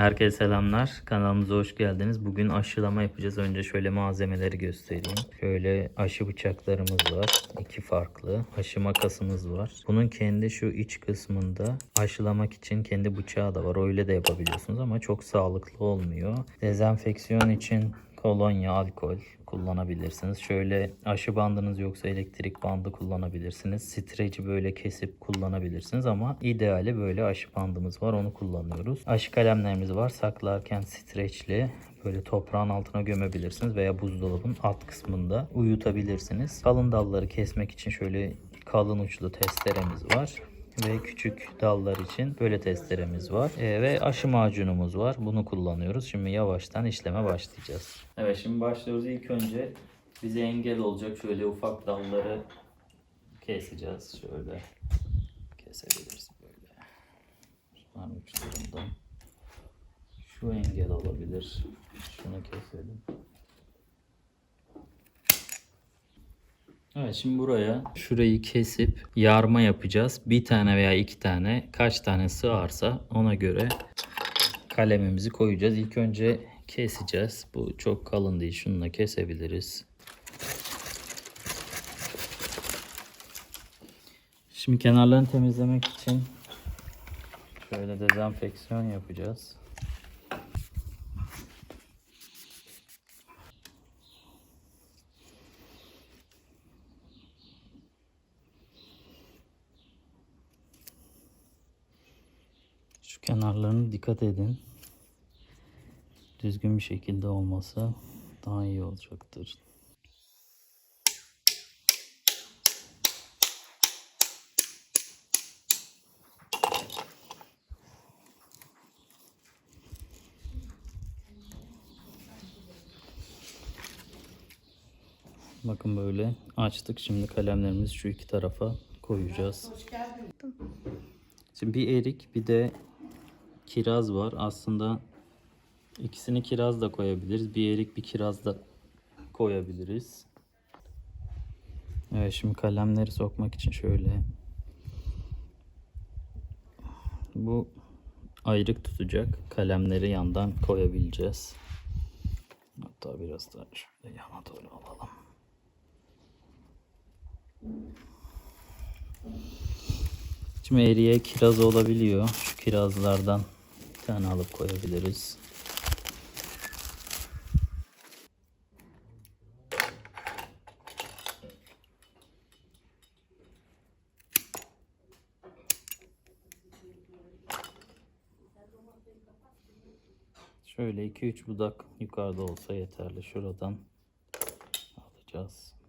Herkese selamlar. Kanalımıza hoş geldiniz. Bugün aşılama yapacağız. Önce şöyle malzemeleri göstereyim. Şöyle aşı bıçaklarımız var. iki farklı. Aşı makasımız var. Bunun kendi şu iç kısmında aşılamak için kendi bıçağı da var. Öyle de yapabiliyorsunuz ama çok sağlıklı olmuyor. Dezenfeksiyon için kolonya, alkol kullanabilirsiniz. Şöyle aşı bandınız yoksa elektrik bandı kullanabilirsiniz. Streci böyle kesip kullanabilirsiniz ama ideali böyle aşı bandımız var onu kullanıyoruz. Aşı kalemlerimiz var. Saklarken streçli böyle toprağın altına gömebilirsiniz veya buzdolabın alt kısmında uyutabilirsiniz. Kalın dalları kesmek için şöyle kalın uçlu testeremiz var ve küçük dallar için böyle testeremiz var. Ee, ve aşı macunumuz var. Bunu kullanıyoruz. Şimdi yavaştan işleme başlayacağız. Evet şimdi başlıyoruz. İlk önce bize engel olacak şöyle ufak dalları keseceğiz. Şöyle kesebiliriz böyle. Şunların uçlarından. Şu engel olabilir. Şunu keselim. Evet şimdi buraya şurayı kesip yarma yapacağız. Bir tane veya iki tane kaç tane sığarsa ona göre kalemimizi koyacağız. İlk önce keseceğiz. Bu çok kalın değil. Şununla kesebiliriz. Şimdi kenarlarını temizlemek için şöyle dezenfeksiyon yapacağız. Şu kenarlarına dikkat edin. Düzgün bir şekilde olması daha iyi olacaktır. Bakın böyle açtık. Şimdi kalemlerimizi şu iki tarafa koyacağız. Şimdi bir erik bir de kiraz var. Aslında ikisini kiraz da koyabiliriz. Bir erik bir kiraz da koyabiliriz. Evet şimdi kalemleri sokmak için şöyle. Bu ayrık tutacak. Kalemleri yandan koyabileceğiz. Hatta biraz da şöyle yana doğru alalım. Şimdi eriye kiraz olabiliyor. Şu kirazlardan bir tane alıp koyabiliriz. Şöyle 2-3 budak yukarıda olsa yeterli. Şuradan alacağız.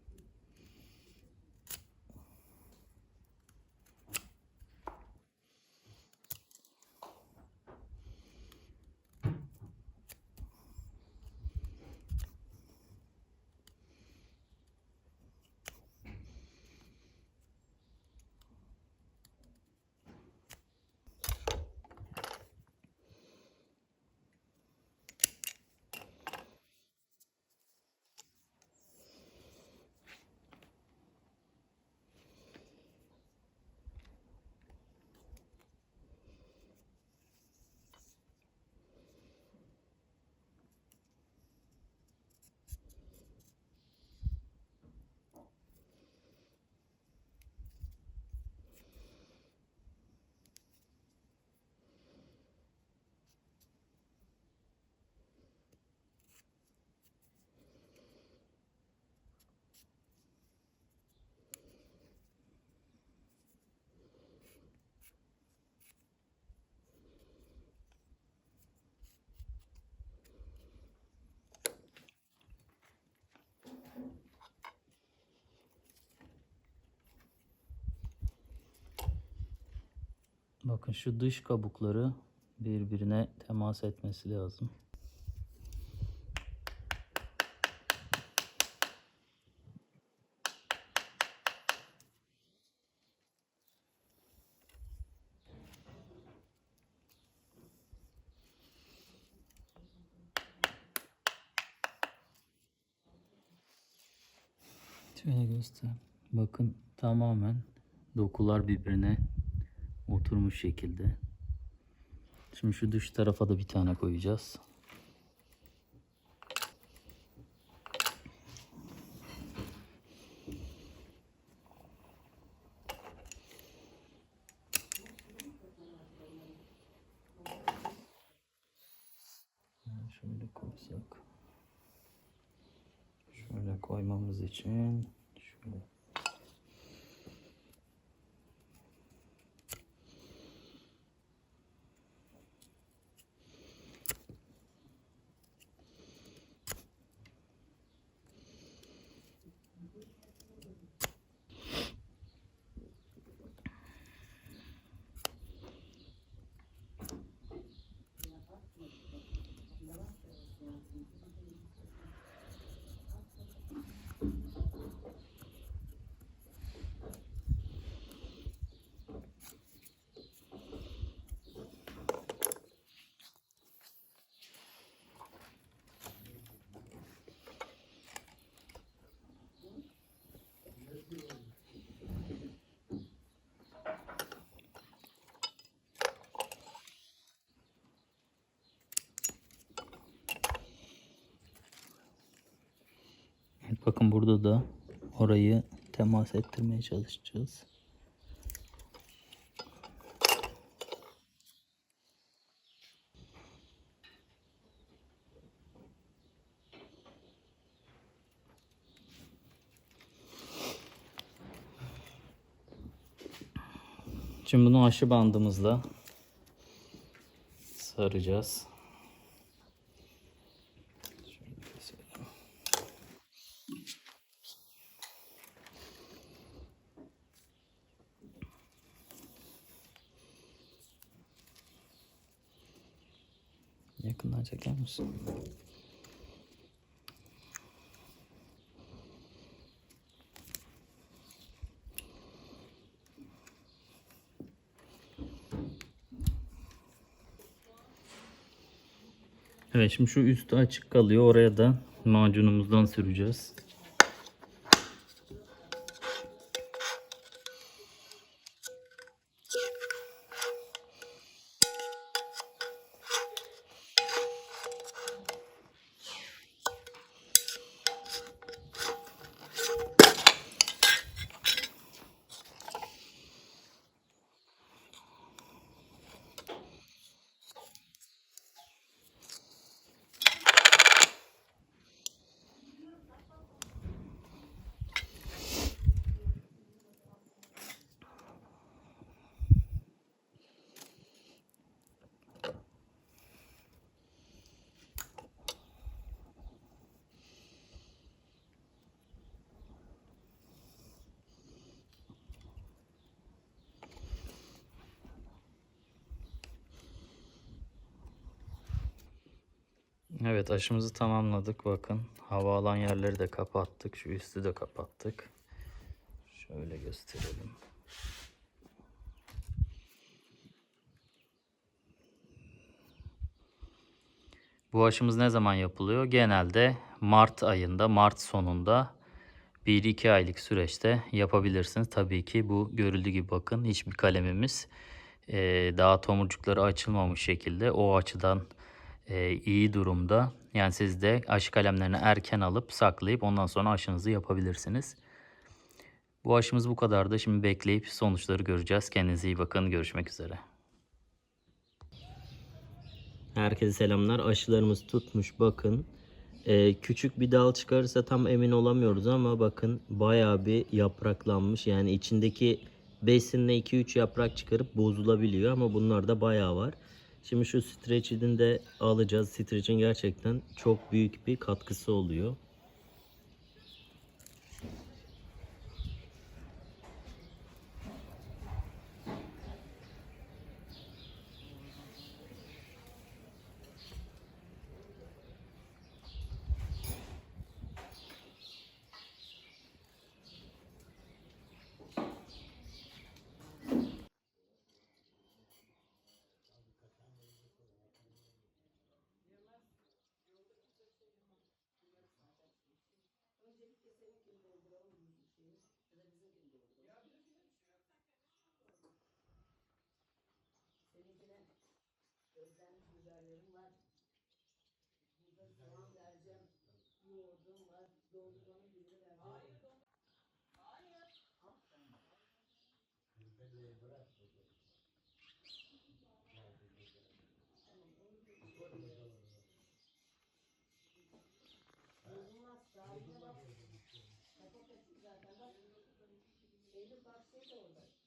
Bakın şu dış kabukları birbirine temas etmesi lazım. Şöyle göster. Bakın tamamen dokular birbirine oturmuş şekilde. Şimdi şu dış tarafa da bir tane koyacağız. Şöyle koysak. Şöyle koymamız için şöyle bakın burada da orayı temas ettirmeye çalışacağız. Şimdi bunu aşı bandımızla saracağız. Şöyle keselim. Yakından çeker misin? Evet şimdi şu üstü açık kalıyor. Oraya da macunumuzdan süreceğiz. Evet aşımızı tamamladık. Bakın hava alan yerleri de kapattık. Şu üstü de kapattık. Şöyle gösterelim. Bu aşımız ne zaman yapılıyor? Genelde Mart ayında, Mart sonunda 1-2 aylık süreçte yapabilirsiniz. Tabii ki bu görüldüğü gibi bakın hiçbir kalemimiz daha tomurcukları açılmamış şekilde o açıdan eee, iyi durumda. Yani siz de aşı kalemlerini erken alıp saklayıp ondan sonra aşınızı yapabilirsiniz. Bu aşımız bu kadardı. Şimdi bekleyip sonuçları göreceğiz. Kendinize iyi bakın. Görüşmek üzere. Herkese selamlar. Aşılarımız tutmuş. Bakın. Ee, küçük bir dal çıkarırsa tam emin olamıyoruz ama bakın bayağı bir yapraklanmış. Yani içindeki besinle 2-3 yaprak çıkarıp bozulabiliyor ama bunlar da bayağı var. Şimdi şu streçidin de alacağız. Streçin gerçekten çok büyük bir katkısı oluyor. Yoğurdum var. Dondurmanın birini verdim. Hayır Hayır. Belleği bırak. Bozulmaz. Sahile bak. Kapak açık zaten bak. Eylül bak şey de orada.